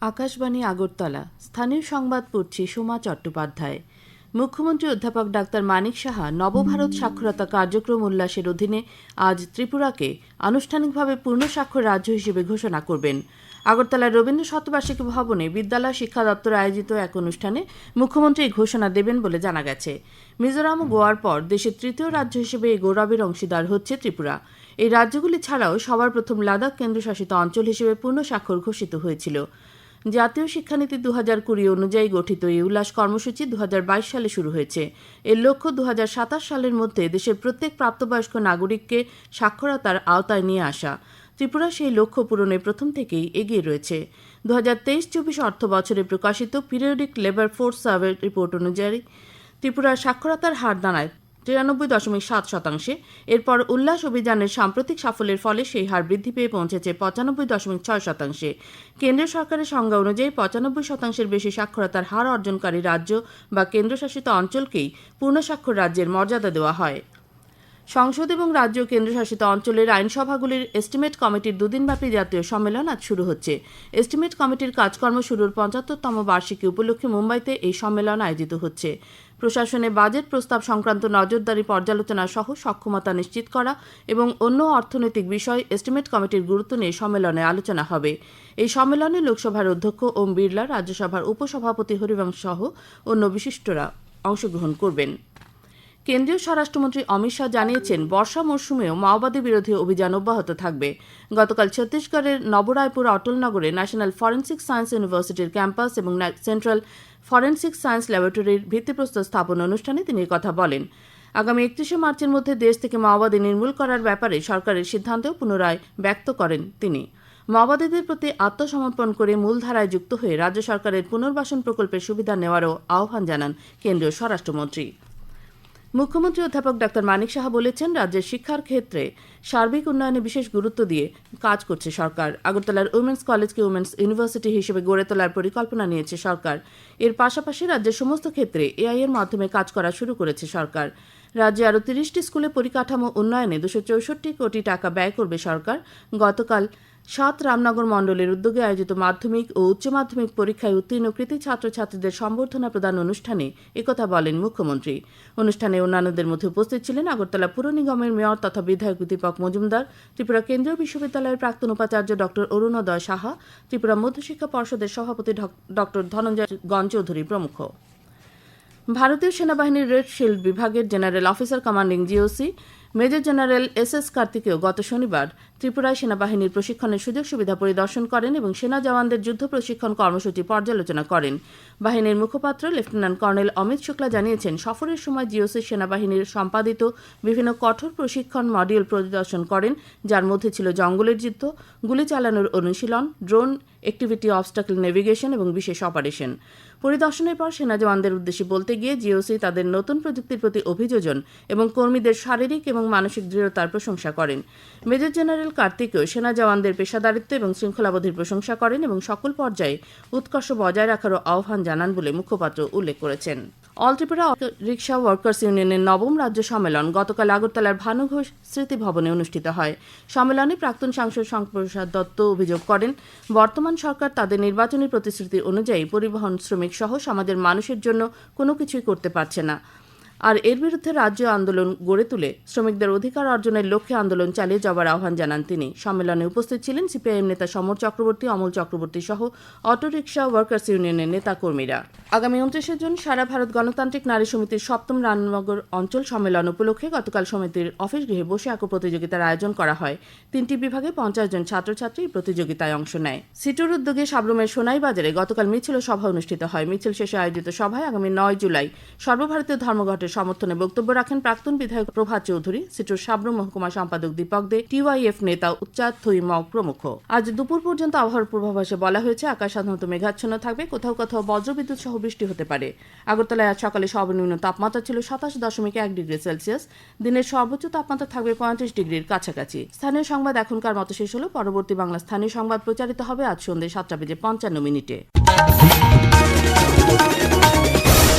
আকাশবাণী আগরতলা। স্থানীয় সংবাদ পড়ছি সোমা চট্টোপাধ্যায়। মুখ্যমন্ত্রী অধ্যাপক ডাক্তার মানিক সাহা নবভারত সাক্ষরতা কার্যক্রম উল্লাসের অধীনে আজ ত্রিপুরাকে আনুষ্ঠানিকভাবে পূর্ণ স্বাক্ষর রাজ্য হিসেবে ঘোষণা করবেন। আগরতলার রবীন্দ্র শতবার্ষিকী ভবনে বিদ্যালয় শিক্ষা দপ্তর আয়োজিত এক অনুষ্ঠানে মুখ্যমন্ত্রী ঘোষণা দেবেন বলে জানা গেছে। মিজোরাম ও গোয়ার পর দেশের তৃতীয় রাজ্য হিসেবে এই গৌরবের অংশীদার হচ্ছে ত্রিপুরা। এই রাজ্যগুলি ছাড়াও সবার প্রথম লাদাখ কেন্দ্রশাসিত অঞ্চল হিসেবে পূর্ণ স্বাক্ষর ঘোষিত হয়েছিল। জাতীয় শিক্ষানীতি দু হাজার কুড়ি অনুযায়ী গঠিত এই উল্লাস কর্মসূচি দু সালে শুরু হয়েছে। এর লক্ষ্য দু সালের মধ্যে দেশের প্রত্যেক প্রাপ্তবয়স্ক নাগরিককে সাক্ষরতার আওতায় নিয়ে আসা। ত্রিপুরা সেই লক্ষ্য পূরণে প্রথম থেকেই এগিয়ে রয়েছে। দু হাজার তেইশ চব্বিশ অর্থ বছরে প্রকাশিত periodic labour force survey report অনুযায়ী ত্রিপুরার সাক্ষরতার হার দাঁড়ায় তিরানব্বই দশমিক সাত শতাংশে। এরপর উল্লাস অভিযানের সাম্প্রতিক সাফল্যের ফলে সেই হার বৃদ্ধি পেয়ে পৌঁছেছে পঁচানব্বই দশমিক ছয় শতাংশে। কেন্দ্রীয় সরকারের সংজ্ঞা অনুযায়ী পঁচানব্বই শতাংশের বেশি সাক্ষরতার হার অর্জনকারী রাজ্য বা কেন্দ্রশাসিত অঞ্চলকেই পূর্ণ স্বাক্ষর রাজ্যের মর্যাদা দেওয়া হয়। সংসদ এবং রাজ্য কেন্দ্রশাসিত অঞ্চলের আইনসভাগুলির এস্টিমেট কমিটির দুদিনব্যাপী জাতীয় সম্মেলন আজ শুরু হচ্ছে। এস্টিমেট কমিটির কাজকর্ম শুরুর পঁচাত্তরতম বার্ষিকী উপলক্ষে মুম্বাইতে এই সম্মেলন আয়োজিত হচ্ছে। প্রশাসনে বাজেট প্রস্তাব সংক্রান্ত নজরদারি পর্যালোচনা সহ সক্ষমতা নিশ্চিত করা এবং অন্য অর্থনৈতিক বিষয় এস্টিমেট কমিটির গুরুত্ব নিয়ে সম্মেলনে আলোচনা হবে। এই সম্মেলনে লোকসভার অধ্যক্ষ ওম বিড়লা, রাজ্যসভার উপসভাপতি হরিবংশ সহ অন্য বিশিষ্টরা অংশগ্রহণ করবেন। কেন্দ্রীয় স্বরাষ্ট্রমন্ত্রী অমিত শাহ জানিয়েছেন, বর্ষা মরশুমেও মাওবাদী বিরোধী অভিযান অব্যাহত থাকবে। গতকাল ছত্তিশগড়ের নবরায়পুর অটলনগরে ন্যাশনাল ফরেন্সিক সায়েন্স ইউনিভার্সিটির ক্যাম্পাস এবং সেন্ট্রাল ফরেন্সিক সায়েন্স ল্যাবরেটরির ভিত্তিপ্রস্তর স্থাপন অনুষ্ঠানে তিনি কথা বলেন। আগামী একত্রিশে মার্চের মধ্যে দেশ থেকে মাওবাদী নির্মূল করার ব্যাপারে সরকারের সিদ্ধান্তেও পুনরায় ব্যক্ত করেন তিনি। মাওবাদীদের প্রতি আত্মসমর্পণ করে মূলধারায় যুক্ত হয়ে রাজ্য সরকারের পুনর্বাসন প্রকল্পের সুবিধা নেওয়ারও আহ্বান জানান কেন্দ্রীয় স্বরাষ্ট্রমন্ত্রী। মুখ্যমন্ত্রী অধ্যাপক ডাক্তার মানিক সাহা বলেছেন, রাজ্যের শিক্ষার ক্ষেত্রে সার্বিক উন্নয়নে বিশেষ গুরুত্ব দিয়ে কাজ করছে সরকার। আগরতলার উমেন্স কলেজকে উমেন্স ইউনিভার্সিটি হিসেবে গড়ে তোলার পরিকল্পনা নিয়েছে সরকার। এর পাশাপাশি রাজ্যের সমস্ত ক্ষেত্রে এআই এর মাধ্যমে কাজ করা শুরু করেছে সরকার। রাজ্যে আরও তিরিশটি স্কুলে পরিকাঠামো উন্নয়নে দুশো চৌষট্টি কোটি টাকা ব্যয় করবে সরকার। গতকাল সাত রামনগর মণ্ডলের উদ্যোগে আয়োজিত মাধ্যমিক ও উচ্চ মাধ্যমিক পরীক্ষায় উত্তীর্ণ কৃতি ছাত্রছাত্রীদের সম্বর্ধনা প্রদান অনুষ্ঠানে একথা বলেন মুখ্যমন্ত্রী। অনুষ্ঠানে অন্যান্যদের মধ্যে উপস্থিত ছিলেন আগরতলা পুর নিগমের মেয়র তথা বিধায়ক দীপক মজুমদার, ত্রিপুরা কেন্দ্রীয় বিশ্ববিদ্যালয়ের প্রাক্তন উপাচার্য ড অরুণোদয় সাহা, ত্রিপুরা মধ্যশিক্ষা পর্ষদের সভাপতি ড ধনঞ্জয় গঞ্জ চৌধুরী প্রমুখ। ভারতীয় সেনাবাহিনীর রেড শিল্ড বিভাগের general officer commanding GOC major general S S Kartikeya গত শনিবার ত্রিপুরায় সেনাবাহিনীর প্রশিক্ষণের সুযোগ সুবিধা পরিদর্শন করেন এবং সেনা জওয়ানদের যুদ্ধ প্রশিক্ষণ কর্মসূচি পর্যালোচনা করেন। বাহিনীর মুখপাত্র লেফটেন্যান্ট কর্নেল অমিত শুক্লা জানিয়েছেন, সফরের সময় জিওসি সেনাবাহিনীর সম্পাদিত বিভিন্ন কঠোর প্রশিক্ষণ মডিউল পরিদর্শন করেন, যার মধ্যে ছিল জঙ্গলের যুদ্ধ, গুলি চালানোর অনুশীলন, ড্রোন অ্যাক্টিভিটি অবস্টাকল নেভিগেশন এবং বিশেষ অপারেশন। পরিদর্শনের পর সেনা জওয়ানদের উদ্দেশ্যে বলতে গিয়ে জিওসি তাদের নতুন প্রযুক্তির প্রতি অভিযোজন এবং কর্মীদের শারীরিক এবং মানসিক দৃঢ়তার প্রশংসা করেন। মেজর জেনারেল কার্তিকেও সেনা জওয়ানদের পেশাদারিত্ব এবং শৃঙ্খলাবোধের প্রশংসা করেন এবং সকল পর্যায়ে উৎকর্ষ বজায় রাখারও আহ্বান জানান বলে মুখপাত্র উল্লেখ করেছেন। অল ত্রিপুরা রিক্সা ওয়ার্কার্স ইউনিয়নের নবম রাজ্য সম্মেলন গতকাল আগরতলার ভানু ঘোষ স্মৃতি ভবনে অনুষ্ঠিত হয়। সম্মেলনে প্রাক্তন সাংসদ শঙ্করপ্রসাদ দত্ত অভিযোগ করেন, বর্তমান সরকার তাদের নির্বাচনী প্রতিশ্রুতি অনুযায়ী পরিবহন শ্রমিক সহ সমাজের মানুষের জন্য কোনো কিছুই করতে পারছে না। আর এর বিরুদ্ধে রাজ্য আন্দোলন গড়ে তুলে শ্রমিকদের অধিকার অর্জনের লক্ষ্যে আন্দোলন চালিয়ে যাবার আহ্বান জানান তিনি। সম্মেলনে উপস্থিত ছিলেন সিপিআইএম নেতা সমর চক্রবর্তী, অমল চক্রবর্তী সহ অটোরিকশা ওয়ার্কার্স ইউনিয়নের নেতা কর্মীরা আগামী উনত্রিশে জুন সারা ভারত গণতান্ত্রিক নারী সমিতির সপ্তম রামনগর অঞ্চল সম্মেলন উপলক্ষে গতকাল সমিতির অফিস গৃহে বসে আঁকো প্রতিযোগিতার আয়োজন করা হয়। তিনটি বিভাগে পঞ্চাশ জন ছাত্রছাত্রী প্রতিযোগিতায় অংশ নেয়। সিটুর উদ্যোগে সাবরুমের সোনাই বাজারে গতকাল মিছিল সভা অনুষ্ঠিত হয়। মিছিল শেষে আয়োজিত সভায় আগামী নয় জুলাই সর্বভারতীয় ধর্মঘটের সমর্থনে বক্তব্য রাখেন প্রাক্তন বিধায়ক প্রভাত চৌধুরী, সিটুর সাবরুম মহকুমা সম্পাদক দীপক দে, টিওয়াইএফ নেতা উচ্চাদ থুই মগ প্রমুখ। আজ দুপুর পর্যন্ত আবহাওয়ার পূর্বাভাসে বলা হয়েছে, আকাশ সাধারণত মেঘাচ্ছন্ন থাকবে, কোথাও কোথাও বজ্রবিদ্যুৎ সহ বৃষ্টি হতে পারে। আগরতলায় আজ সকালে সর্বনিম্ন তাপমাত্রা ছিল সাতাশ দশমিক এক ডিগ্রি সেলসিয়াস। দিনের সর্বোচ্চ তাপমাত্রা থাকবে পঁয়ত্রিশ ডিগ্রির কাছাকাছি। স্থানীয় সংবাদ এখনকার মতো শেষ হলো। পরবর্তী বাংলা স্থানীয় সংবাদ প্রচারিত হবে আজ সন্ধ্যে সাতটা বেজে পঞ্চান্ন মিনিটে।